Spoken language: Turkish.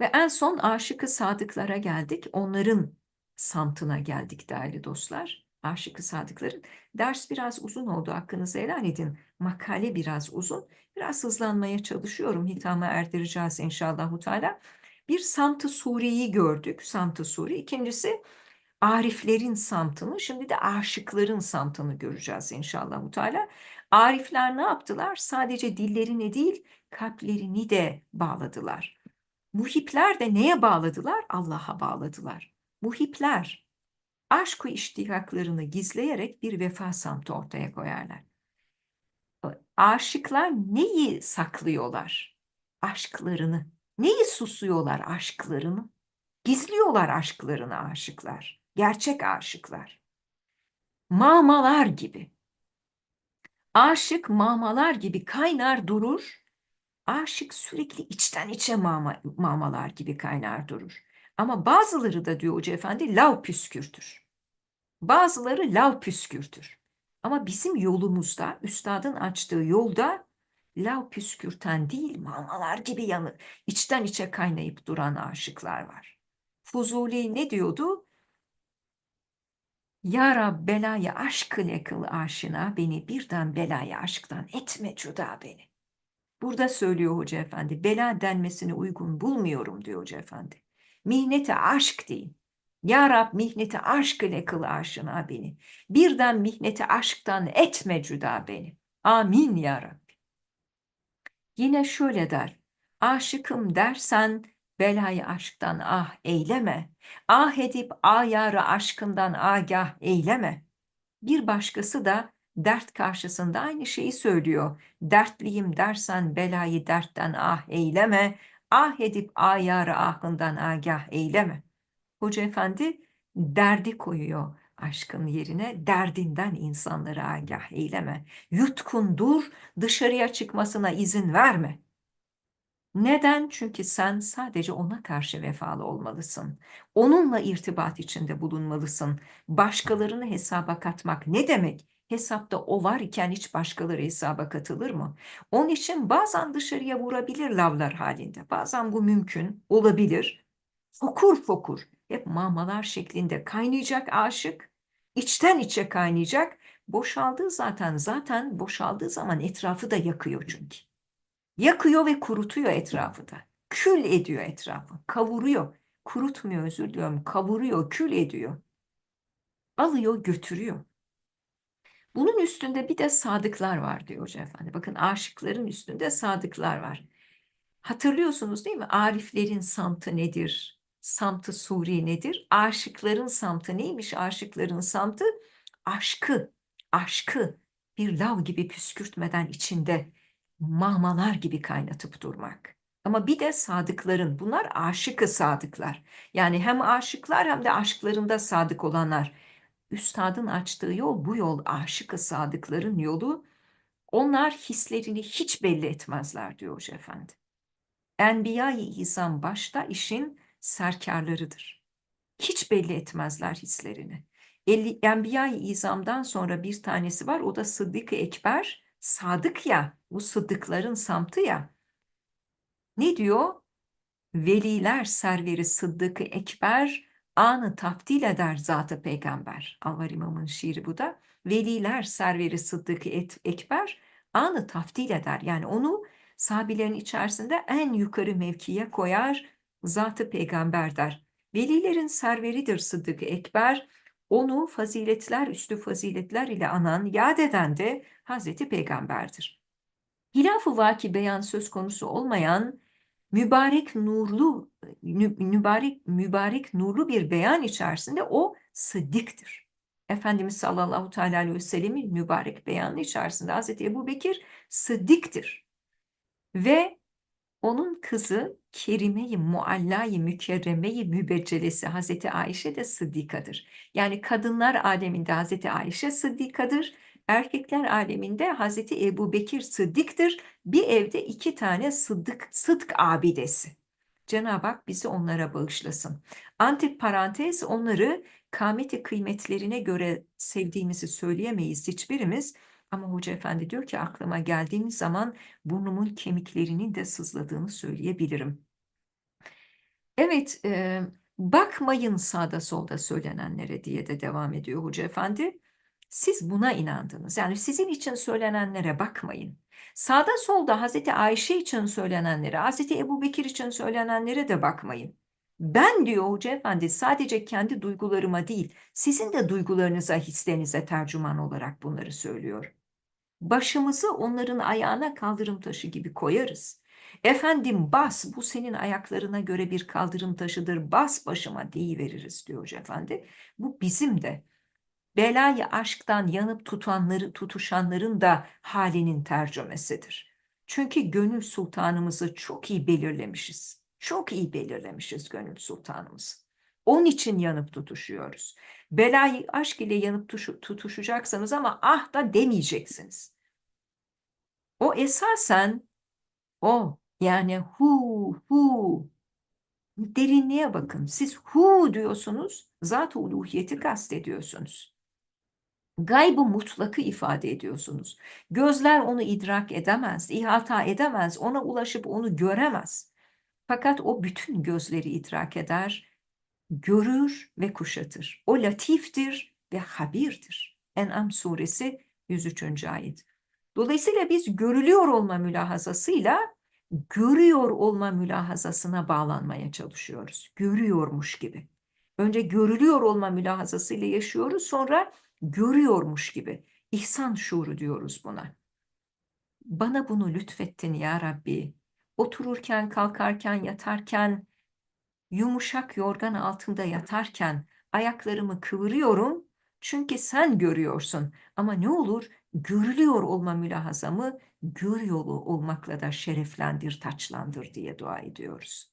Ve en son aşıkı sadıklara geldik. Onların samtına geldik değerli dostlar. Aşıkı sadıkların. Ders biraz uzun oldu hakkınızı helal edin. Makale biraz uzun. Biraz hızlanmaya çalışıyorum. Hitama erdireceğiz inşallah. Teala. Bir Samt-ı Suri'yi gördük. Samt-ı Suri. İkincisi Ariflerin samtını, şimdi de aşıkların samtını göreceğiz inşallah. Teala. Arifler ne yaptılar? Sadece dillerini değil, kalplerini de bağladılar. Muhipler de neye bağladılar? Allah'a bağladılar. Muhipler aşk ve iştihaklarını gizleyerek bir vefa samtı ortaya koyarlar. Aşıklar neyi saklıyorlar? Aşklarını. Neyi susuyorlar aşklarını? Gizliyorlar aşklarını aşıklar. Gerçek aşıklar. Mamalar gibi. Aşık mamalar gibi kaynar durur. Aşık sürekli içten içe mama, mamalar gibi kaynar durur. Ama bazıları da diyor Hoca Efendi lav püskürtür. Bazıları lav püskürtür. Ama bizim yolumuzda, üstadın açtığı yolda lav püskürten değil mamalar gibi yanı, içten içe kaynayıp duran aşıklar var. Fuzuli ne diyordu? Ya Rab belayı aşk ile kıl aşina beni birden belayı aşktan etme cüda beni. Burada söylüyor Hoca Efendi, bela denmesini uygun bulmuyorum diyor Hoca Efendi. Mihneti aşk deyin. Ya Rab mihneti aşk ile kıl aşina beni. Birden mihneti aşktan etme cüda beni. Amin ya Rabbi. Yine şöyle der. Aşıkım dersen belayı aşktan ah eyleme. Ah edip ayarı aşkından agah eyleme. Bir başkası da dert karşısında aynı şeyi söylüyor. Dertliyim dersen belayı dertten ah eyleme. Ah edip ayarı ahından agah eyleme. Hoca Efendi derdi koyuyor aşkın yerine derdinden insanları agah eyleme. Yutkun dur, dışarıya çıkmasına izin verme. Neden? Çünkü sen sadece ona karşı vefalı olmalısın. Onunla irtibat içinde bulunmalısın. Başkalarını hesaba katmak ne demek? Hesapta o var iken hiç başkaları hesaba katılır mı? Onun için bazen dışarıya vurabilir lavlar halinde. Bazen bu mümkün olabilir. Fokur fokur hep mamalar şeklinde kaynayacak aşık. içten içe kaynayacak. Boşaldığı zaten zaten boşaldığı zaman etrafı da yakıyor çünkü. Yakıyor ve kurutuyor etrafı da. Kül ediyor etrafı. Kavuruyor. Kurutmuyor özür diliyorum. Kavuruyor, kül ediyor. Alıyor, götürüyor. Bunun üstünde bir de sadıklar var diyor Hoca Efendi. Bakın aşıkların üstünde sadıklar var. Hatırlıyorsunuz değil mi? Ariflerin samtı nedir? Samtı Suri nedir? Aşıkların samtı neymiş? Aşıkların samtı aşkı, aşkı bir lav gibi püskürtmeden içinde mahmalar gibi kaynatıp durmak. Ama bir de sadıkların, bunlar aşıkı sadıklar. Yani hem aşıklar hem de aşklarında sadık olanlar. Üstadın açtığı yol bu yol aşıkı sadıkların yolu. Onlar hislerini hiç belli etmezler diyor Hoca Efendi. Enbiya-i İzam başta işin serkarlarıdır. Hiç belli etmezler hislerini. Enbiya-i İzam'dan sonra bir tanesi var o da Sıddık-ı Ekber. Sadık ya, bu sıddıkların samtı ya. Ne diyor? Veliler serveri Sıddık-ı Ekber anı taftil eder zatı peygamber. Alvar İmam'ın şiiri bu da. Veliler serveri Sıddık-ı Ekber anı taftil eder. Yani onu sahabilerin içerisinde en yukarı mevkiye koyar, zatı peygamber der. Velilerin serveridir Sıddık-ı Ekber, onu faziletler üstü faziletler ile anan, yad eden de Hazreti Peygamber'dir. Hilaf-ı vaki beyan söz konusu olmayan mübarek nurlu mübarek mübarek nurlu bir beyan içerisinde o sıddıktır. Efendimiz sallallahu teala aleyhi ve sellemin mübarek beyanı içerisinde Hazreti Ebu Bekir sıddıktır. Ve onun kızı Kerime-i Mükerreme-i Mübeccelesi Hazreti Ayşe de sıddikadır. Yani kadınlar aleminde Hazreti Ayşe sıddikadır. Erkekler aleminde Hazreti Ebu Bekir sıddıktır. Bir evde iki tane sıddık, sıdk abidesi. Cenab-ı Hak bizi onlara bağışlasın. Antip parantez onları kâmeti kıymetlerine göre sevdiğimizi söyleyemeyiz hiçbirimiz. Ama Hoca Efendi diyor ki aklıma geldiğimiz zaman burnumun kemiklerinin de sızladığını söyleyebilirim. Evet, e, bakmayın sağda solda söylenenlere diye de devam ediyor Hoca Efendi. Siz buna inandınız. Yani sizin için söylenenlere bakmayın. Sağda solda Hazreti Ayşe için söylenenlere, Hazreti Ebubekir için söylenenlere de bakmayın. Ben diyor Hoca Efendi sadece kendi duygularıma değil, sizin de duygularınıza, hislerinize tercüman olarak bunları söylüyorum. Başımızı onların ayağına kaldırım taşı gibi koyarız. Efendim bas bu senin ayaklarına göre bir kaldırım taşıdır bas başıma deyiveririz diyor Hoca Efendi. Bu bizim de belayı aşktan yanıp tutanları tutuşanların da halinin tercümesidir. Çünkü gönül sultanımızı çok iyi belirlemişiz. Çok iyi belirlemişiz gönül sultanımızı. Onun için yanıp tutuşuyoruz. Belayı aşk ile yanıp tutuşacaksınız ama ah da demeyeceksiniz. O esasen o yani hu hu derinliğe bakın. Siz hu diyorsunuz, zat-ı uluhiyeti kastediyorsunuz. Gaybı mutlakı ifade ediyorsunuz. Gözler onu idrak edemez, ihata edemez, ona ulaşıp onu göremez. Fakat o bütün gözleri idrak eder, görür ve kuşatır. O latiftir ve habirdir. En'am suresi 103. ayet. Dolayısıyla biz görülüyor olma mülahazasıyla görüyor olma mülahazasına bağlanmaya çalışıyoruz. Görüyormuş gibi. Önce görülüyor olma mülahazasıyla yaşıyoruz, sonra görüyormuş gibi. İhsan şuuru diyoruz buna. Bana bunu lütfettin ya Rabbi. Otururken, kalkarken, yatarken, yumuşak yorgan altında yatarken ayaklarımı kıvırıyorum. Çünkü sen görüyorsun. Ama ne olur görülüyor olma mülahazamı görüyor olmakla da şereflendir, taçlandır diye dua ediyoruz.